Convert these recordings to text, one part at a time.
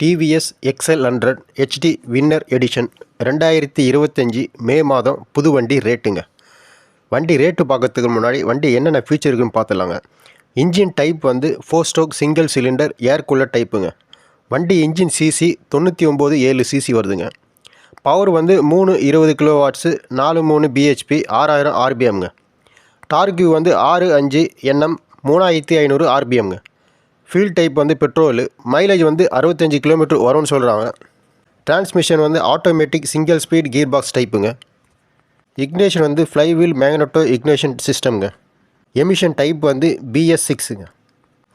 TVS XL hundred HD winner edition ரெண்டாயிரத்தி இருபத்தஞ்சி மே மாதம் புது வண்டி ரேட்டுங்க. வண்டி ரேட்டு பார்க்கறதுக்கு முன்னாடி வண்டி என்னென்ன ஃபீச்சர் இருக்குன்னு பார்த்துலாங்க இன்ஜின் டைப் வந்து four stroke single cylinder air cooler டைப்புங்க வண்டி இன்ஜின் சிசி தொண்ணூற்றி ஒம்பது ஏழு சிசி வருதுங்க. பவர் வந்து மூணு இருபது கிலோ வாட்ஸு நாலு மூணு பிஹெச்பி ஆறாயிரம் ஆர்பிஎம்ங்க டார்க்யூ வந்து ஆறு அஞ்சு என்எம் மூணாயிரத்தி ஐநூறு ஆர்பிஎம்ங்க ஃபியூல் டைப் வந்து பெட்ரோலு மைலேஜ் வந்து அறுபத்தஞ்சு கிலோமீட்டர் வரும்னு சொல்கிறாங்க டிரான்ஸ்மிஷன் வந்து automatic single speed gear box டைப்புங்க ignition வந்து ஃப்ளைவீல் மேக்னட்டோ இக்னேஷன் சிஸ்டம்ங்க எமிஷன் டைப் வந்து பிஎஸ் சிக்ஸுங்க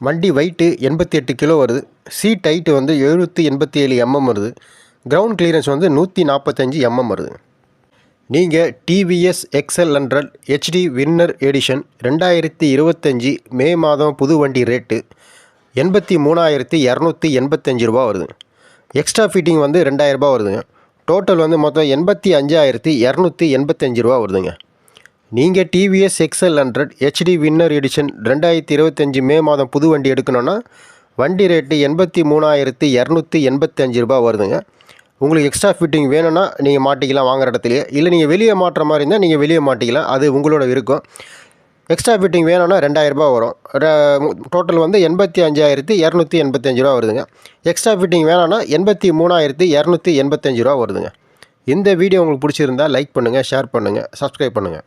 வண்டி வெயிட்டு எண்பத்தி எட்டு கிலோ வருது. சீட் ஹைட்டு வந்து எழுநூற்றி எண்பத்தி ஏழு எம்எம் வருது. கிரவுண்ட் கிளியரன்ஸ் வந்து நூற்றி நாற்பத்தஞ்சு எம்எம் வருது. நீங்கள் TVS XL hundred HD winner edition ரெண்டாயிரத்தி இருபத்தஞ்சி மே மாதம் புது வண்டி ரேட்டு எண்பத்தி மூணாயிரத்தி இரநூத்தி எண்பத்தஞ்சு ரூபா வருது. எக்ஸ்ட்ரா ஃபிட்டிங் வந்து ரெண்டாயிரரூபா வருதுங்க. டோட்டல் வந்து மொத்தம் எண்பத்தி அஞ்சாயிரத்தி இரநூத்தி எண்பத்தஞ்சு ரூபா வருதுங்க. நீங்கள் TVS XL hundred HD winner edition ரெண்டாயிரத்தி இருபத்தஞ்சி மே மாதம் புது வண்டி எடுக்கணுன்னா வண்டி ரேட்டு எண்பத்தி மூணாயிரத்தி இரநூத்தி எண்பத்தஞ்சு ரூபா வருதுங்க. உங்களுக்கு எக்ஸ்ட்ரா ஃபிட்டிங் வேணும்னா நீங்கள் மாட்டிக்கலாம் வாங்குற இடத்துலையே. இல்லை நீங்கள் வெளியே மாட்டுற மாதிரி இருந்தால் நீங்கள் வெளியே மாட்டிக்கலாம். அது உங்களோட இருக்கும் எக்ஸ்ட்ரா ஃபிட்டிங் வேணும்னா ரெண்டாயிரரூபா வரும். டோட்டல் வந்து எண்பத்தி அஞ்சாயிரத்தி இரநூத்தி எண்பத்தஞ்சு ரூபா வருதுங்க. எக்ஸ்ட்ரா ஃபிட்டிங் வேணும்னா எண்பத்தி மூணாயிரத்தி இரநூத்தி எண்பத்தஞ்சு ரூபா வருதுங்க. இந்த வீடியோ உங்களுக்கு பிடிச்சிருந்தா லைக் பண்ணுங்கள் ஷேர் பண்ணுங்கள் சப்ஸ்கிரைப் பண்ணுங்கள்